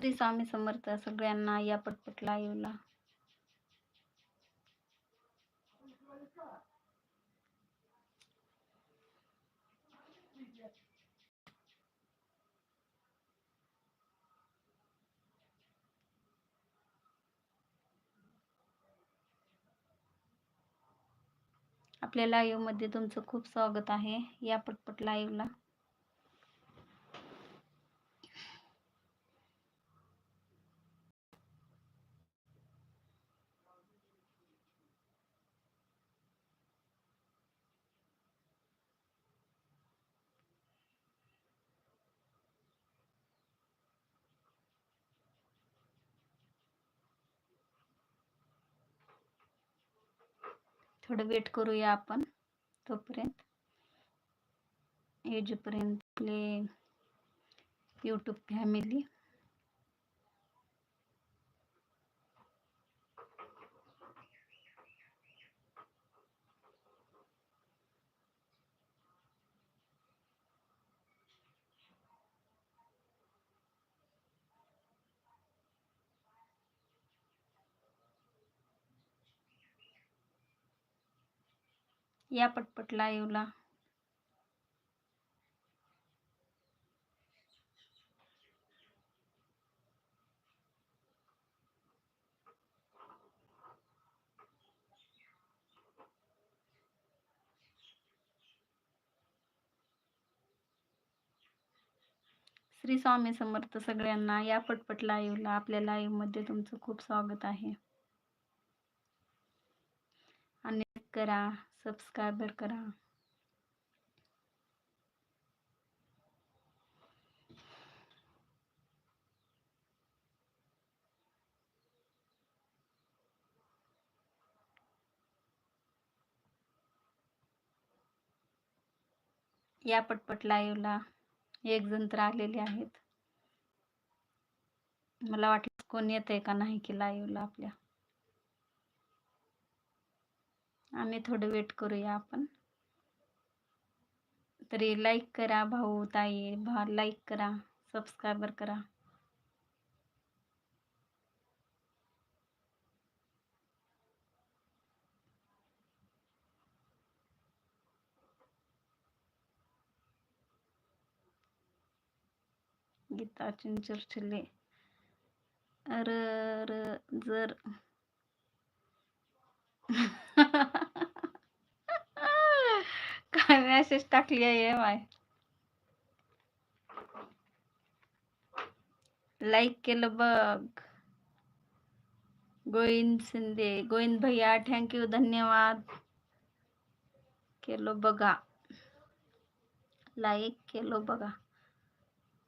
श्री स्वामी समर्थ सगळ्यांना या पटपट लाईव्हला आपल्या लाईव्हमध्ये तुमचं खूप स्वागत आहे. या पटपट लाईव्हला थोडं वेट करूया आपण तोपर्यंत. एजपर्यंत आपले यूट्यूब फॅमिली या पटपट लाईव्हला श्री स्वामी समर्थ सगळ्यांना या पटपट लाईव्हला आपल्या लाईव्हमध्ये तुमचं खूप स्वागत आहे. आणि करा. सबस्क्रायबर करा. या पटपट लाईव्हला एक जण तर आलेले आहेत. मला वाटलं कोण येत आहे का नाही की लाईव्हला आपल्या. आणि थोडं वेट करूया आपण. तरी लाईक करा भाऊ ताई भा लाईक करा सबस्क्रायबर करा. गीता चिंचरचिल्ले अर जर. काय मेसेज टाकली आहे माय लाईक केलं बघ. गोविंद शिंदे गोविंद भैया थँक्यू धन्यवाद. केलो बघा. लाईक केलो बघा.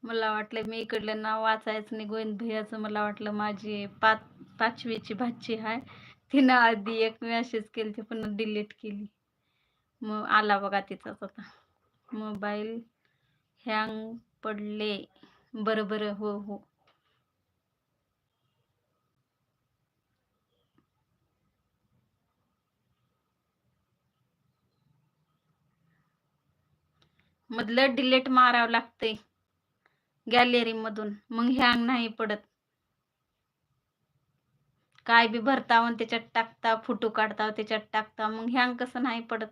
मला वाटलं मी इकडलं नाव वाचायचं नाही गोविंद भैयाचं मला वाटलं माझी पाच पाचवीची भाची आहे तिनं आधी एक मेसेज केली ती पुन्हा डिलीट केली. मग आला बघा तिचाच आता. मोबाईल हँग पडले. बरं बरं हो हो. मधलं डिलीट मारावं लागतंय. गॅलरी मधून. मग हँग नाही पडत. काय बी भरता त्याच्यात टाकता फोटो काढता त्याच्यात टाकता मग ह्यांग कसं नाही पडत.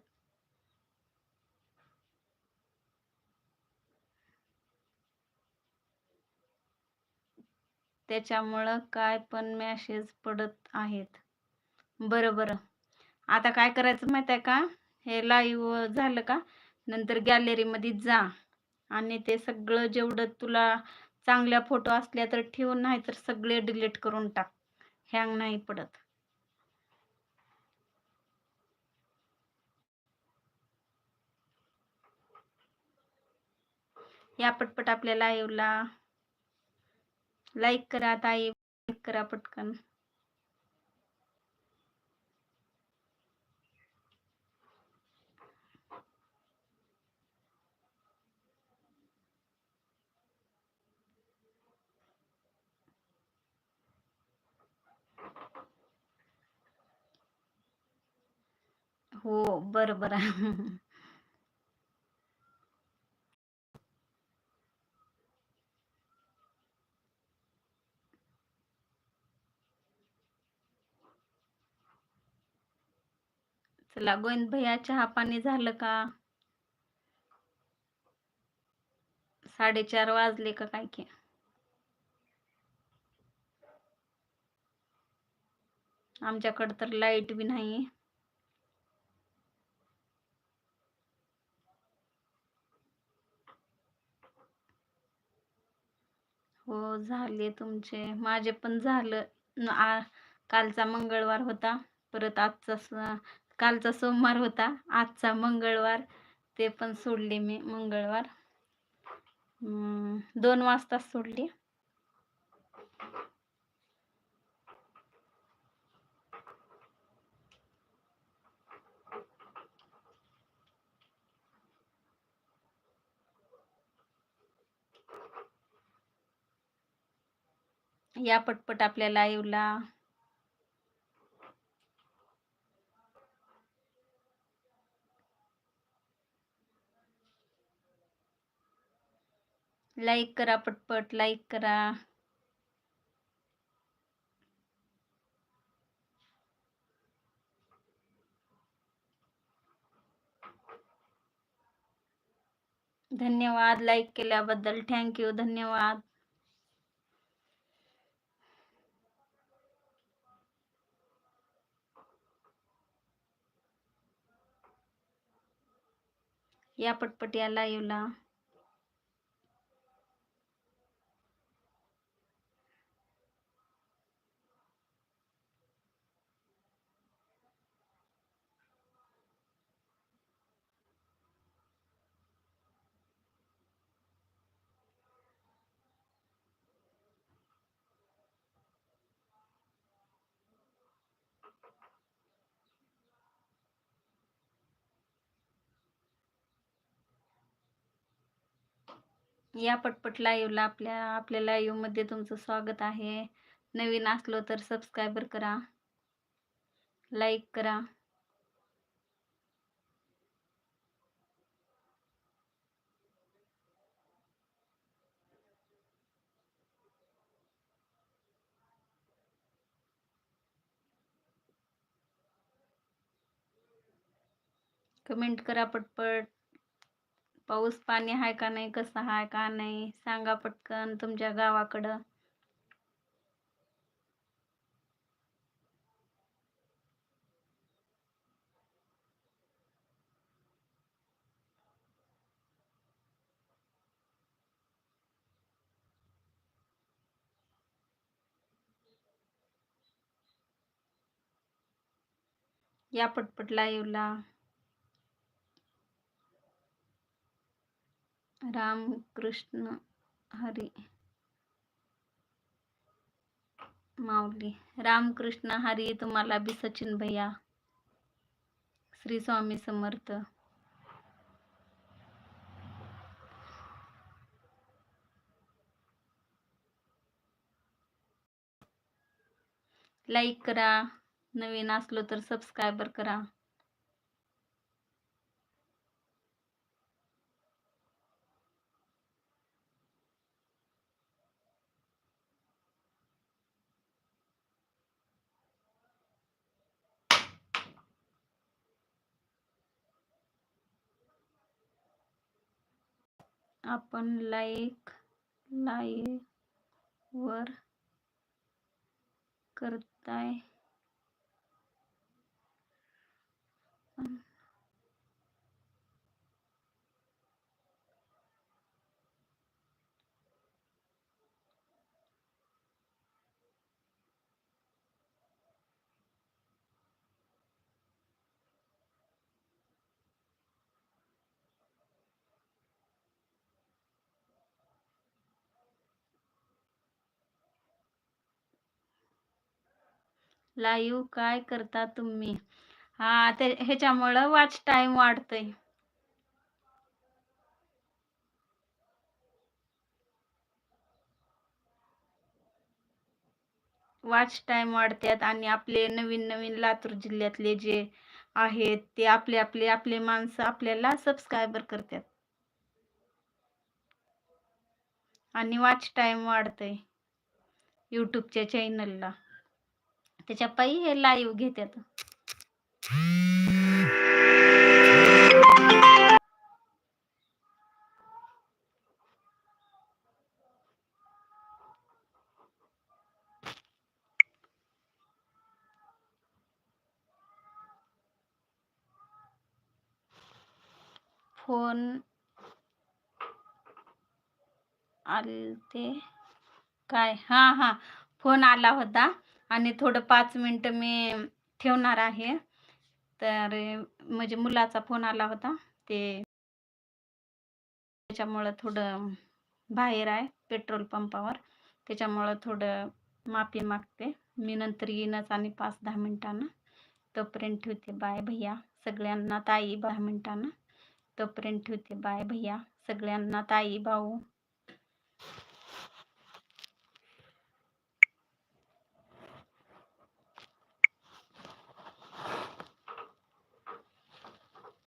त्याच्यामुळं काय पण मॅसेज पडत आहेत. बरं बरं. आता काय करायचं माहीत आहे का? हे लाईव्ह झालं का? नंतर गॅलरीमध्ये जा. आणि ते सगळं जेवढं तुला चांगल्या फोटो असल्या तर ठेवून नाही तर सगळे डिलीट करून टाक. हँग नाही पडत. या पटपट आपल्या लाईव्हला लाईक करा ताई करा पटकन. हो बर बर आहे चला गोविंद भैया चहा पाणी झालं का? साडेचार वाजले का काय की? आमच्याकडे तर लाइट बी नाही हो झाले तुमचे. माझे पण झालं. कालचा मंगळवार होता. परत आजचा कालचा सोमवार होता. आजचा मंगळवार. ते पण सोडले मी मंगळवार. हम्म, दोन वाजता सोडली. या पटपट आपल्या लाईव्हला लाईक करा पटपट लाईक करा. धन्यवाद लाईक केल्याबद्दल. थँक्यू धन्यवाद. या पटपट या लाईव्हला या पटपट लाईव्हला आपल्या आपल्या लाईव्हमध्ये तुमचं स्वागत आहे. नवीन असलो तर सबस्क्रायबर करा. लाईक करा. कमेंट करा पटपट. पाऊस पाणी आहे का नाही कसं आहे का नाही सांगा पटकन तुमच्या गावाकडं. या पटपट लाईव्हला राम कृष्ण हरी माऊली। रामकृष्ण हरी, तुम्हाला बी सचिन भैया, श्री स्वामी समर्थ। लाईक करा, नवीन असलो तर सबस्क्राईबर करा. आपण लाईक लाईव्ह वर करताय. लाईव्ह काय करता तुम्ही? हा ते ह्याच्यामुळं वाच टाइम वाढतंय. वाच टाइम वाढतात आणि आपले नवीन नवीन लातूर जिल्ह्यातले जे आहेत ते आपले आपले आपले माणसं आपल्याला सबस्क्रायबर करतात आणि वाच टाइम वाढतंय. युट्यूबच्या चॅनलला त्याच्या पायी हे लाईव्ह घेतात फोन आले ते काय? हा हा. फोन आला होता. आणि थोडं पाच मिनटं मी ठेवणार आहे. तर म्हणजे मुलाचा फोन आला होता ते त्याच्यामुळं थोडं बाहेर आहे पेट्रोल पंपावर. त्याच्यामुळं थोडं माफी मागते. मी नंतर येईनच आणि पाच दहा मिनटांना. तोपर्यंत ठेवते. बाय भैया. सगळ्यांना ताई दहा मिनटांना. तोपर्यंत ठेवते. बाय भैया. सगळ्यांना ताई भाऊ.